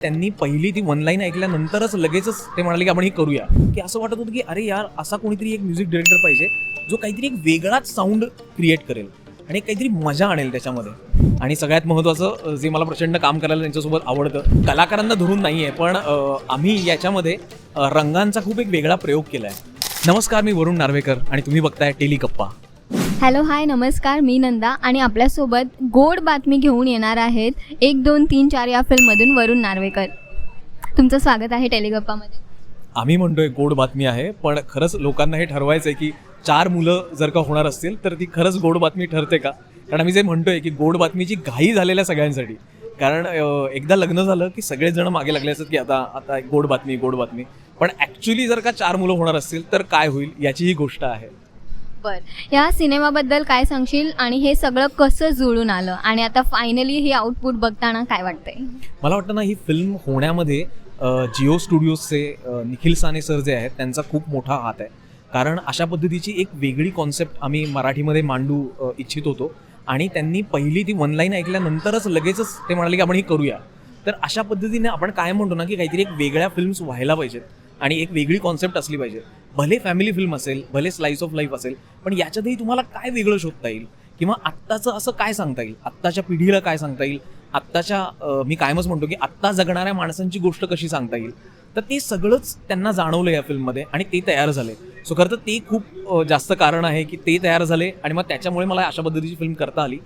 त्यांनी पहिली ती वन लाईन ऐकल्यानंतरच लगेचच ते म्हणाले की आपण हे करूया. की असं वाटत होतं की अरे यार असा कोणीतरी एक म्युझिक डिरेक्टर पाहिजे जो काहीतरी एक वेगळाच साऊंड क्रिएट करेल आणि काहीतरी मजा आणेल त्याच्यामध्ये. आणि सगळ्यात महत्त्वाचं जे मला प्रचंड काम करायला त्यांच्यासोबत आवडतं कलाकारांना धरून नाही आहे पण आम्ही याच्यामध्ये रंगांचा खूप एक वेगळा प्रयोग केला आहे नमस्कार मी वरुण नार्वेकर आणि तुम्ही बघताय टेलिकप्पा. हॅलो हाय नमस्कार मी नंदा आणि आपल्यासोबत गोड बातमी घेऊन येणार आहेत एक दोन तीन चार या फिल्ममधून वरुण नार्वेकर. तुमचं स्वागत आहे टेलिगप्पामध्ये. आम्ही म्हणतोय गोड बातमी आहे पण खरंच लोकांना हे ठरवायचं आहे की चार मुलं जर का होणार असतील तर ती खरंच गोड बातमी ठरते का? कारण आम्ही जे म्हणतोय की गोड बातमीची घाई झालेल्या सगळ्यांसाठी. कारण एकदा लग्न झालं की सगळेजण मागे लागले असतात की आता आता गोड बातमी गोड बातमी. पण ॲक्च्युली जर का चार मुलं होणार असतील तर काय होईल याची ही गोष्ट आहे. बर. या सिनेमाबद्दल काय सांगशील? आणि हे सगळं कसं जुळून आलं? आणि आता फायनली हे आउटपुट बघताना काय वाटतंय? मला वाटतं ना ही फिल्म होण्यामध्ये जिओ स्टुडिओजचे निखिल साने सर जे आहेत त्यांचा खूप मोठा हात आहे. कारण अशा पद्धतीची एक वेगळी कॉन्सेप्ट आम्ही मराठीमध्ये मांडू इच्छित होतो. आणि त्यांनी पहिली ती वन लाईन ऐकल्यानंतरच लगेचच ते म्हणाले की आपण हे करूया. तर अशा पद्धतीने आपण काय म्हणतो ना की काहीतरी एक वेगळ्या फिल्म्स व्हायला पाहिजेत. आणि एक वेगळी कॉन्सेप्ट असली पाहिजे. भले फॅमिली फिल्म असेल भले स्लाइस ऑफ लाईफ असेल पण याच्यातही तुम्हाला काय वेगळं शोधता येईल? किंवा आत्ताचं असं काय सांगता येईल? आत्ताच्या पिढीला काय सांगता येईल? आत्ताच्या मी कायमच म्हणतो की आत्ता जगणाऱ्या माणसांची गोष्ट कशी सांगता येईल? तर ते सगळंच त्यांना जाणवलं या फिल्ममध्ये आणि ते तयार झाले. सो खरं तर ते खूप जास्त कारण आहे की ते तयार झाले आणि मग त्याच्यामुळे मला अशा पद्धतीची फिल्म करता आली.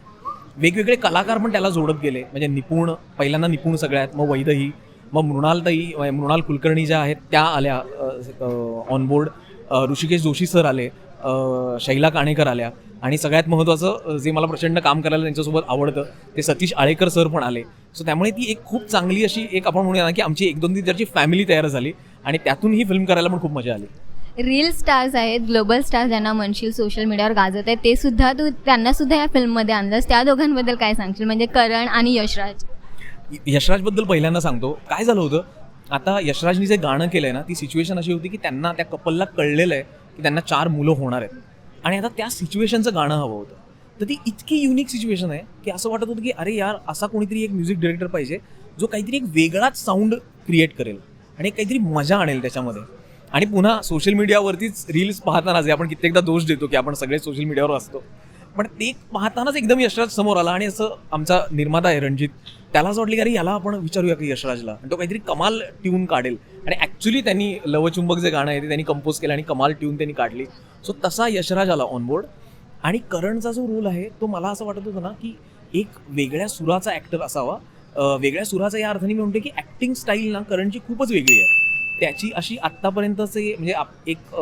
वेगवेगळे कलाकार पण त्याला जोडत गेले. म्हणजे निपुण पहिल्यांदा निपुण सगळ्यात मग वैदही. मग मृणालताई मृणाल कुलकर्णी ज्या आहेत त्या आल्या ऑनबोर्ड ऋषिकेश जोशी सर आले शैला काणेकर आल्या. आणि सगळ्यात महत्त्वाचं जे मला प्रचंड काम करायला त्यांच्यासोबत आवडतं ते सतीश आळेकर सर पण आले. सो त्यामुळे ती एक खूप चांगली अशी एक आपण म्हणूया ना की आमची एक दोन त्याची फॅमिली तयार झाली. आणि त्यातून ही फिल्म करायला पण खूप मजा आली. रील स्टार्स आहेत ग्लोबल स्टार्स ज्यांना म्हणशील सोशल मीडियावर गाजत आहे ते सुद्धा तू त्यांना सुद्धा या फिल्ममध्ये आणलंस. त्या दोघांबद्दल काय सांगशील? म्हणजे करण आणि यशराज. यशराजबद्दल पहिल्यांदा सांगतो. काय झालं होतं? आता यशराजनी जे गाणं केलंय ना ती सिच्युएशन अशी होती की त्यांना त्या कपलला कळलेलं आहे की त्यांना चार मुलं होणार आहेत. आणि आता त्या सिच्युएशनचं गाणं हवं होतं. तर ती इतकी युनिक सिच्युएशन आहे की असं वाटत होतं की अरे यार असा कोणीतरी एक म्युझिक डिरेक्टर पाहिजे जो काहीतरी एक वेगळाच साऊंड क्रिएट करेल आणि काहीतरी मजा आणेल त्याच्यामध्ये. आणि पुन्हा सोशल मीडियावरतीच रील्स पाहताना जे आपण कित्येकदा दोष देतो की आपण सगळे सोशल मीडियावर असतो. पण ते पाहतानाच एकदम यशराज समोर आला आणि असं आमचा निर्माता आहे रणजित त्याला असं वाटलं की अरे याला आपण विचारूया की यशराजला. आणि तो काहीतरी कमाल ट्यून काढेल. आणि ॲक्च्युली त्यांनी लवचुंबक जे गाणं आहे ते त्यांनी कंपोज केलं आणि कमाल ट्यून त्यांनी काढली. सो तसा यशराज आला ऑनबोर्ड आणि करणचा जो रोल आहे तो मला असं वाटत होतं ना की एक वेगळ्या सुराचा ॲक्टर असावा. वेगळ्या सुराचा या अर्थाने मी म्हणतो की ॲक्टिंग स्टाईल ना करणची खूपच वेगळी आहे. त्याची अशी आत्तापर्यंतचे म्हणजे आप- एक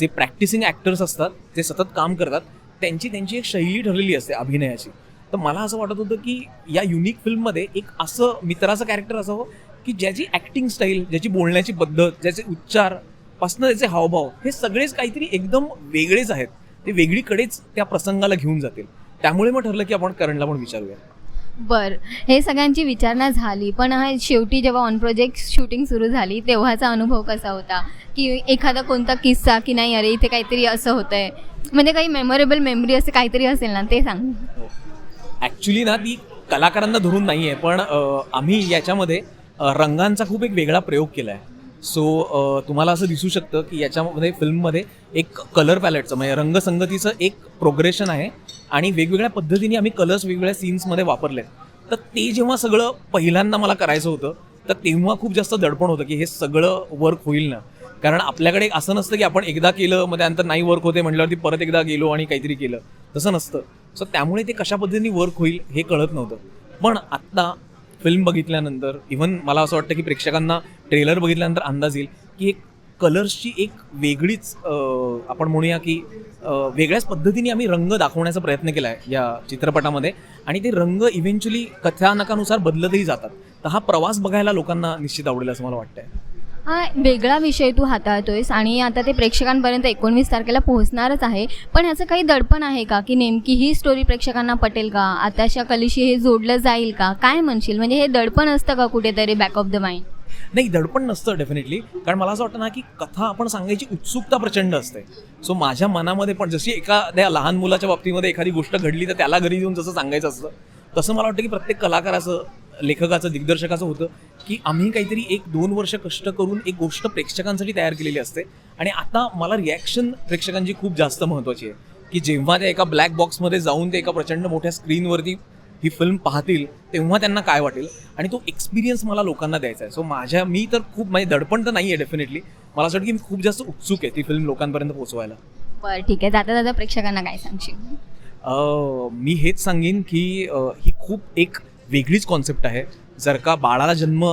जे प्रॅक्टिसिंग ॲक्टर्स असतात जे सतत काम करतात त्यांची त्यांची एक शैली ठरलेली असते अभिनयाची. तर मला असं वाटत होतं की या युनिक फिल्ममध्ये एक असं मित्राचं कॅरेक्टर असावं की ज्याची ॲक्टिंग स्टाईल ज्याची बोलण्याची पद्धत ज्याचे उच्चार पासनं त्याचे हावभाव हे सगळेच काहीतरी एकदम वेगळेच आहेत. ते वेगळीकडेच त्या प्रसंगाला घेऊन जातील. त्यामुळे मग ठरलं की आपण करणला पण विचारूया. बर. हे सगळ्यांची विचारणा झाली पण हा शेवटी जेव्हा ऑन प्रोजेक्ट शूटिंग सुरू झाली तेव्हाचा अनुभव कसा होता? की एखादा कोणता किस्सा की नाही अरे इथे काहीतरी असं होतंय. म्हणजे काही मेमोरेबल मेमरी असं काहीतरी असेल ना ते सांग. हो. ॲक्च्युली ना ती कलाकारांना धरून नाही आहे पण आम्ही याच्यामध्ये रंगांचा खूप एक वेगळा प्रयोग केला आहे सो तुम्हाला असं दिसू शकतं की याच्यामध्ये फिल्ममध्ये एक कलर पॅलेटचं म्हणजे रंगसंगतीचं एक प्रोग्रेशन आहे आणि वेगवेगळ्या पद्धतीने आम्ही कलर्स वेगवेगळ्या सीन्समध्ये वापरलेत. तर ते जेव्हा सगळं पहिल्यांदा मला करायचं होतं तर तेव्हा खूप जास्त दडपण होतं की हे सगळं वर्क होईल ना. कारण आपल्याकडे असं नसतं की आपण एकदा केलं मग त्यानंतर नाही वर्क होते म्हटल्यावरती परत एकदा गेलो आणि काहीतरी केलं. तसं नसतं. सो त्यामुळे ते कशा पद्धतीने वर्क होईल हे कळत नव्हतं. पण आत्ता फिल्म बघितल्यानंतर इव्हन मला असं वाटतं की प्रेक्षकांना ट्रेलर बघितल्यानंतर अंदाज येईल की एक कलर्सची एक वेगळीच आपण म्हणूया की वेगळ्याच पद्धतीने आम्ही रंग दाखवण्याचा प्रयत्न केला आहे या चित्रपटामध्ये. आणि ते रंग इव्हेंच्युअली कथानकानुसार बदलतही जातात. तर हा प्रवास बघायला लोकांना निश्चित आवडेल असं मला वाटतंय. हा वेगळा विषय तू हाताळतोयस आणि आता ते प्रेक्षकांपर्यंत एकोणवीस तारखेला पोहोचणारच आहे. पण ह्याचं काही दडपण आहे का? की नेमकी ही स्टोरी प्रेक्षकांना पटेल का? आताशा कलीशी हे जोडलं जाईल का? काय म्हणशील? म्हणजे हे दडपण असतं का कुठेतरी बॅक ऑफ द माइंड नाही दडपण नसतं डेफिनेटली कारण मला असं वाटतं ना की कथा आपण सांगायची उत्सुकता प्रचंड असते. सो माझ्या मनामध्ये पण जशी एखाद्या लहान मुलाच्या बाबतीमध्ये एखादी गोष्ट घडली तर त्याला घरी येऊन जसं सांगायचं असतं तसं मला वाटतं की प्रत्येक कलाकाराचं लेखकाचं दिग्दर्शकाचं होतं की आम्ही काहीतरी एक दोन वर्ष कष्ट करून एक गोष्ट प्रेक्षकांसाठी तयार केलेली असते. आणि आता मला रिॲक्शन प्रेक्षकांची खूप जास्त महत्त्वाची आहे. की जेव्हा ते एका ब्लॅक बॉक्समध्ये जाऊन ते एका प्रचंड मोठ्या स्क्रीनवरती ही फिल्म पाहतील तेव्हा त्यांना काय वाटेल? आणि तो एक्सपिरियन्स मला लोकांना द्यायचा आहे. सो माझ्या मी तर खूप म्हणजे दडपण तर नाही आहे डेफिनेटली मला असं वाटतं की मी खूप जास्त उत्सुक आहे ती फिल्म लोकांपर्यंत पोहोचवायला. बरं ठीक आहे. जाता जाता प्रेक्षकांना काय सांगशील? मी हेच सांगेन की ही खूप एक वेगळीच कॉन्सेप्ट आहे. जर का बाळाला जन्म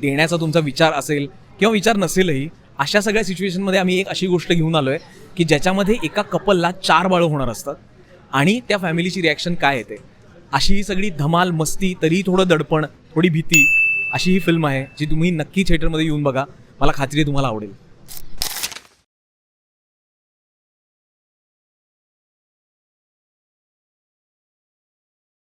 देण्याचा तुमचा विचार असेल किंवा विचार नसेलही अशा सगळ्या सिच्युएशनमध्ये आम्ही एक अशी गोष्ट घेऊन आलो आहे की ज्याच्यामध्ये एका कपलला चार बाळं होणार असतात आणि त्या फॅमिलीची रिॲक्शन काय येते. अशी ही सगळी धमाल मस्ती तरी थोडं दडपण थोडी भीती अशी ही फिल्म आहे जी तुम्ही नक्की थिएटरमध्ये येऊन बघा. मला खात्री तुम्हाला आवडेल.